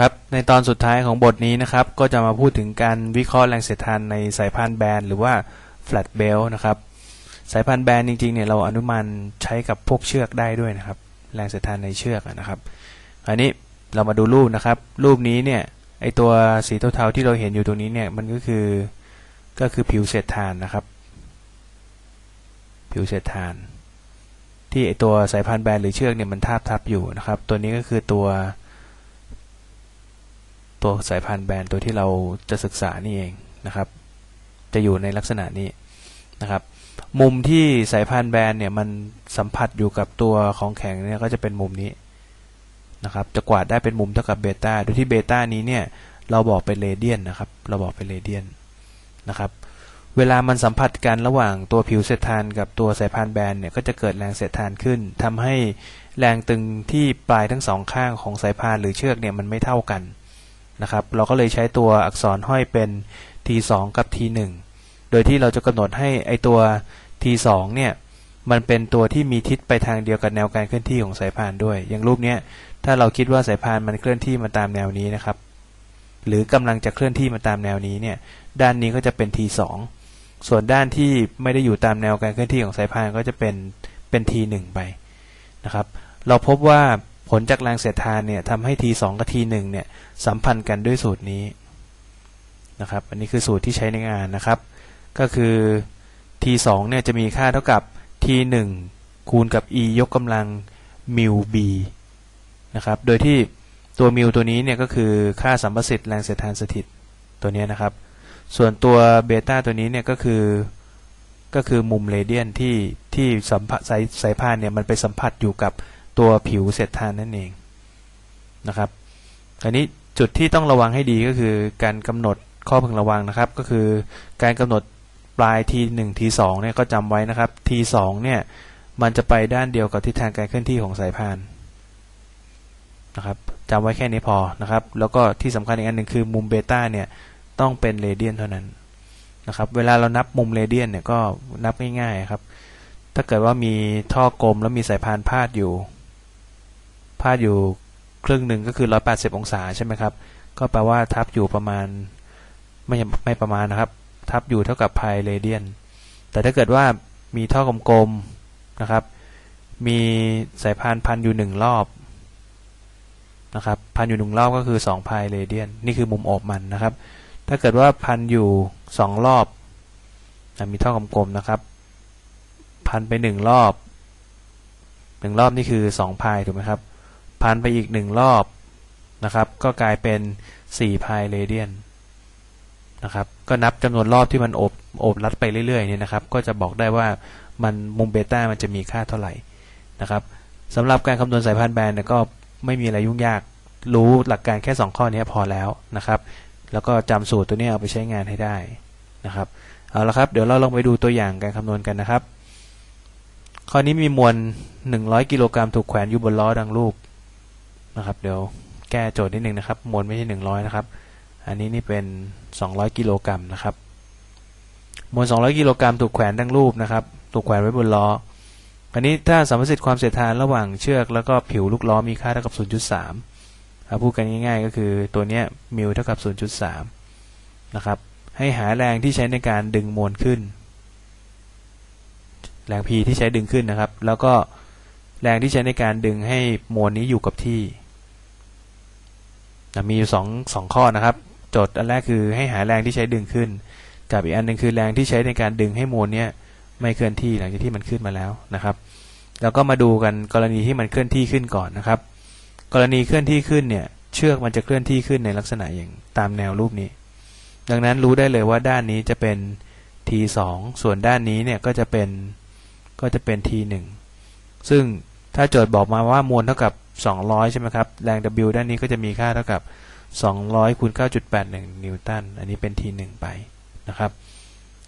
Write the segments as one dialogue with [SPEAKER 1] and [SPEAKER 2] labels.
[SPEAKER 1] ครับในตอนสุดท้ายของบทนี้นะครับ ก็จะมาพูดถึงการวิเคราะห์แรงเสียดทานในสายพานแบนหรือว่า flat belt นะครับ สายพานแบนจริงๆเนี่ยเราอนุมานใช้กับพวกเชือกได้ด้วยนะครับ แรงเสียดทานในเชือกนะครับ อันนี้เรามาดูรูปนะครับ รูปนี้เนี่ยไอตัวสีเทาๆที่เราเห็นอยู่ตรงนี้เนี่ยมันก็คือก็คือผิวเสียดทานนะครับ ผิวเสียดทาน ที่ไอตัวสายพานแบนหรือเชือกเนี่ยมันทาบทับอยู่นะครับ ตัวนี้ก็คือตัว ตัวสายพานแบนตัวที่เราจะศึกษานี่เองนะครับ จะอยู่ในลักษณะนี้นะครับ มุมที่สายพานแบนเนี่ยมันสัมผัสอยู่กับตัวของแข็งเนี่ยก็จะเป็นมุมนี้นะครับ จะกวาดได้เป็นมุมเท่ากับเบต้าโดยที่เบต้านี้เนี่ยเราบอกเป็นเรเดียนนะครับ เราบอกเป็นเรเดียนนะครับเวลามันสัมผัสกันระหว่างตัวผิวเศษทานกับตัวสายพานแบนเนี่ยก็จะเกิดแรงเศษทานขึ้นทำให้แรงตึงที่ปลายทั้งสองข้างของสายพานหรือเชือกเนี่ยมันไม่เท่ากัน นะครับ เราก็เลยใช้ตัวอักษรห้อยเป็น T2 กับ T1 โดยที่เราจะกำหนดให้ไอตัว T2 เนี่ยมันเป็นตัวที่มีทิศไปทางเดียวกับแนวการเคลื่อนที่ของสายพานด้วย อย่างรูปเนี้ยถ้าเราคิดว่าสายพานมันเคลื่อนที่มาตามแนวนี้นะครับ หรือกำลังจะเคลื่อนที่มาตามแนวนี้เนี่ย ด้านนี้ก็จะเป็น T2 ส่วนด้านที่ไม่ได้อยู่ตามแนวการเคลื่อนที่ของสายพานก็จะเป็นเป็น T1 ไปนะครับ เราพบว่า ผลจากแรงเสียดทานเนี่ยทำให้ T2 กับ T1 เนี่ยสัมพันธ์กันด้วยสูตรนี้นะครับอันนี้คือสูตรที่ใช้ในงานนะครับ ก็คือ T2 เนี่ยจะมีค่าเท่ากับ T1 คูณกับ e ยกกำลังมิว b นะครับ โดยที่ตัวมิวตัวนี้เนี่ยก็คือค่าสัมประสิทธิ์แรงเสียดทานสถิตตัวนี้นะครับ ส่วนตัวเบต้าตัวนี้เนี่ยก็คือก็คือมุมเรเดียนที่ที่สัมผัสสายสายพานเนี่ยมันไปสัมผัสอยู่กับ ตัวผิวเสียดทานนั่นเองนะครับอันนี้จุดที่ต้องระวังให้ดีก็คือการกำหนดข้อพึงระวังนะครับ ก็คือการกำหนดปลาย T1 T2 เนี่ยก็จำไว้นะครับ T2 เนี่ยมันจะไปด้านเดียวกับทิศทางการเคลื่อนที่ของสายพานนะครับจำไว้แค่นี้พอนะครับ แล้วก็ที่สำคัญอีกอันหนึ่งคือมุมเบต้าเนี่ยต้องเป็นเรเดียนเท่านั้นนะครับ เวลาเรานับมุมเรเดียนเนี่ยก็นับง่ายๆครับ ถ้าเกิดว่ามีท่อกลมแล้วมีสายพานพาดอยู่ พาดอยู่ครึ่งหนึ่งก็คือ 180 องศาใช่ไหมครับ ก็แปลว่าทับอยู่ประมาณไม่ไม่ประมาณนะครับ ทับอยู่เท่ากับพายเรเดียน แต่ถ้าเกิดว่ามีท่อกลมๆนะครับ มีสายพานพันอยู่หนึ่งรอบนะครับ พันอยู่หนึ่งรอบก็คือ2พายเรเดียน นี่คือมุมโอบมันนะครับ ถ้าเกิดว่าพันอยู่สองรอบ มีท่อกลมๆนะครับ พันไปหนึ่งรอบหนึ่งรอบนี่คือสองพายถูกไหมครับ พันไปอีกหนึ่งรอบนะครับ ก็กลายเป็นสี่พายเรเดียนนะครับ ก็นับจำนวนรอบที่มันโอบโอบรัดไปเรื่อยๆเนี่ยนะครับ ก็จะบอกได้ว่ามันมุมเบต้ามันจะมีค่าเท่าไหร่นะครับสำหรับการคำนวณสายพานแบนเนี่ยก็ไม่มีอะไรยุ่งยาก รู้หลักการแค่ 2 ข้อนี้พอแล้วนะครับ แล้วก็จำสูตรตัวนี้เอาไปใช้งานให้ได้นะครับ เอาละครับ เดี๋ยวเราลองไปดูตัวอย่างการคำนวณกันนะครับ ข้อนี้มีมวล 100 กิโลกรัมถูกแขวนอยู่บนล้อดังรูป นะครับ เดี๋ยวแก้โจทย์นิดนึงนะครับ มวลไม่ใช่ 100 นะครับ อันนี้นี่เป็น 200 กิโลกรัมนะครับ มวล 200 กิโลกรัมถูกแขวนดังรูปนะครับ ถูกแขวนไว้บนล้อ อันนี้ถ้าสัมประสิทธิ์ความเสียดทานระหว่างเชือก แล้วก็ผิวลูกล้อมีค่าเท่ากับ 0.3พูดกันง่าย ๆ ก็คือตัวนี้มิวเท่ากับ 0.3 นะครับ ให้หาแรงที่ใช้ในการดึงมวลขึ้น แรง P ที่ใช้ดึงขึ้นนะครับ แล้วก็ แรงที่ใช้ในการดึงให้มวลนี้อยู่กับที่มีอยู่สองสองข้อนะครับโจทย์อันแรกคือให้หาแรงที่ใช้ดึงขึ้น กับอีกอันหนึ่งคือแรงที่ใช้ในการดึงให้มวลเนี้ยไม่เคลื่อนที่หลังจากที่มันขึ้นมาแล้วนะครับ แล้วก็มาดูกันกรณีที่มันเคลื่อนที่ขึ้นก่อนนะครับ กรณีเคลื่อนที่ขึ้นเนี่ยเชือกมันจะเคลื่อนที่ขึ้นในลักษณะอย่างตามแนวรูปนี้ ดังนั้นรู้ได้เลยว่าด้านนี้จะเป็น t2 ส่วนด้านนี้เนี่ยก็จะเป็นก็จะเป็น t1 ซึ่ง ถ้าโจทย์บอกมาว่ามวลเท่ากับ 200 ใช่ไหมครับ แรง w ด้านนี้ก็จะมีค่าเท่ากับ 200คูณ9.81 นิวตัน อันนี้เป็น t1 ไปนะครับ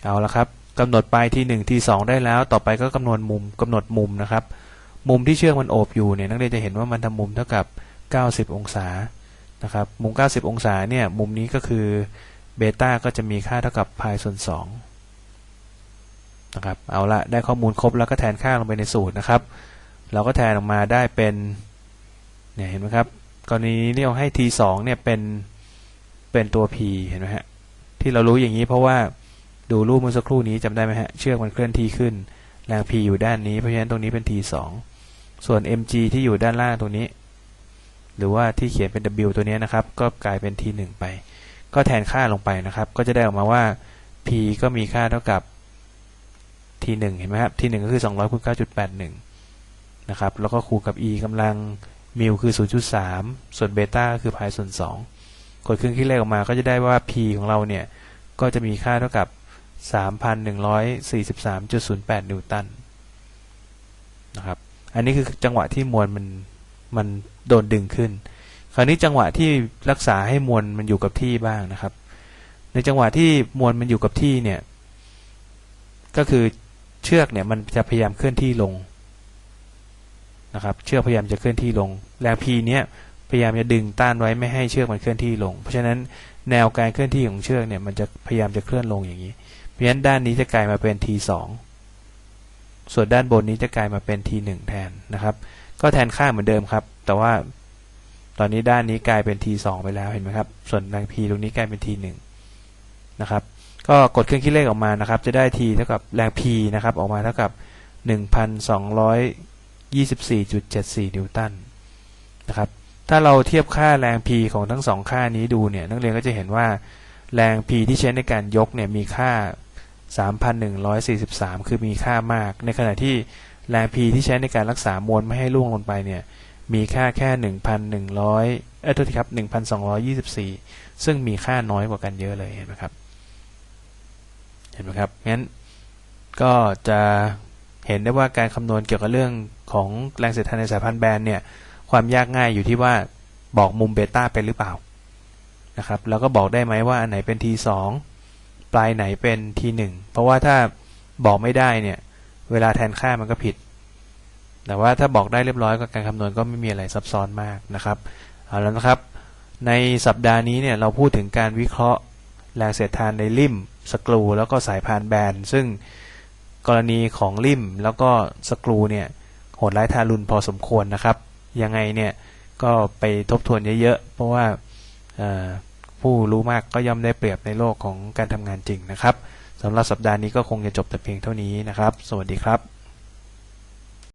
[SPEAKER 1] เอาละครับกำหนดไปที่หนึ่งที่สองได้แล้ว ต่อไปก็กำหนดมุมกำหนดมุมนะครับ มุมที่เชือกมันโอบอยู่เนี่ยนักเรียนจะเห็นว่ามันทำมุมเท่ากับ 90 องศานะครับ มุม 90 องศาเนี่ย มุมนี้ก็คือเบต้าก็จะมีค่าเท่ากับพายส่วน2นะครับ เอาละได้ข้อมูลครบแล้วก็แทนค่าลงไปในสูตรนะครับ เราก็แทนออกมาได้เป็นเนี่ยเห็นไหมครับกรณีนี้เราให้ t สองเนี่ยเป็นเป็นตัว p เห็นไหมฮะที่เรารู้อย่างนี้เพราะว่าดูรูปเมื่อสักครู่นี้จำได้ไหมฮะเชือกมันเคลื่อนที่ขึ้นแรง p อยู่ด้านนี้เพราะฉะนั้นตรงนี้เป็น t สองส่วน mg ที่อยู่ด้านล่างตรงนี้ หรือว่าที่เขียนเป็น w ตัวนี้นะครับ ก็กลายเป็น t หนึ่งไป ก็แทนค่าลงไปนะครับ ก็จะได้ออกมาว่า p ก็มีค่าเท่ากับ t หนึ่งเห็นไหมครับ t หนึ่งก็คือ200คูณ9.81 นะครับ แล้วก็คูณกับ e กำลังมิวคือ 0.3 ส่วนเบต้าคือพายส่วน 2 กดเครื่องคิดเลขออกมาก็จะได้ว่า p ของเราเนี่ย ก็จะมีค่าเท่ากับ 3,143.08 นิวตันนะครับ อันนี้คือจังหวะที่มวลมันมันโดนดึงขึ้น คราวนี้จังหวะที่รักษาให้มวลมันอยู่กับที่บ้างนะครับ ในจังหวะที่มวลมันอยู่กับที่เนี่ย ก็คือเชือกเนี่ยมันจะพยายามเคลื่อนที่ลง นะครับ เชือกพยายามจะเคลื่อนที่ลง แรงพีเนี้ยพยายามจะดึงต้านไว้ไม่ให้เชือกมันเคลื่อนที่ลง เพราะฉะนั้นแนวการเคลื่อนที่ของเชือกเนี่ยมันจะพยายามจะเคลื่อนลงอย่างนี้ เพราะฉะนั้นด้านนี้จะกลายมาเป็น T2 ส่วนด้านบนนี้จะกลายมาเป็น T1 แทนนะครับ ก็แทนค่าเหมือนเดิมครับ แต่ว่าตอนนี้ด้านนี้กลายเป็น T2 ไปแล้วเห็นไหมครับ ส่วนแรง P ตรงนี้กลายเป็น T1 นะครับ ก็กดเครื่องคิดเลขออกมานะครับ จะได้ T เท่ากับแรง P นะครับออกมาเท่ากับ 24.74 นิวตันนะครับ ถ้าเราเทียบค่าแรง P ของทั้งสองค่านี้ดูเนี่ย นักเรียนก็จะเห็นว่าแรง P ที่ใช้ในการยกเนี่ยมีค่า 3,143 คือมีค่ามาก ในขณะที่แรง P ที่ใช้ในการรักษามวลไม่ให้ล่วงลงไปเนี่ย มีค่าแค่ 1,100 เอ้ยโทษทีครับ 1,224 ซึ่งมีค่าน้อยกว่ากันเยอะเลยเห็นไหมครับ เห็นไหมครับ งั้นก็จะเห็นได้ว่าการคำนวณเกี่ยวกับเรื่อง ของแรงเสียดทานในสายพันธุ์แบนเนี่ยความยากง่ายอยู่ที่ว่าบอกมุมเบต้าเป็นหรือเปล่านะครับแล้วก็บอกได้ไหมว่าอันไหนเป็น T2 ปลายไหนเป็น T1 เพราะว่าถ้าบอกไม่ได้เนี่ยเวลาแทนค่ามันก็ผิด แต่ว่าถ้าบอกได้เรียบร้อยก็การคำนวณก็ไม่มีอะไรซับซ้อนมากนะครับเอาแล้วนะครับ ในสัปดาห์นี้เนี่ยเราพูดถึงการวิเคราะห์แรงเสียดทานในริมสกรูแล้วก็สายพานแบนซึ่งกรณีของริมแล้วก็สกรูเนี่ย โหดร้ายทารุณพอสมควรนะครับ ยังไงเนี่ยก็ไปทบทวนเยอะๆ เพราะว่าผู้รู้มากก็ย่อมได้เปรียบในโลกของการทำงานจริงนะครับสำหรับสัปดาห์นี้ก็คงจะจบแต่เพียงเท่านี้นะครับ สวัสดีครับ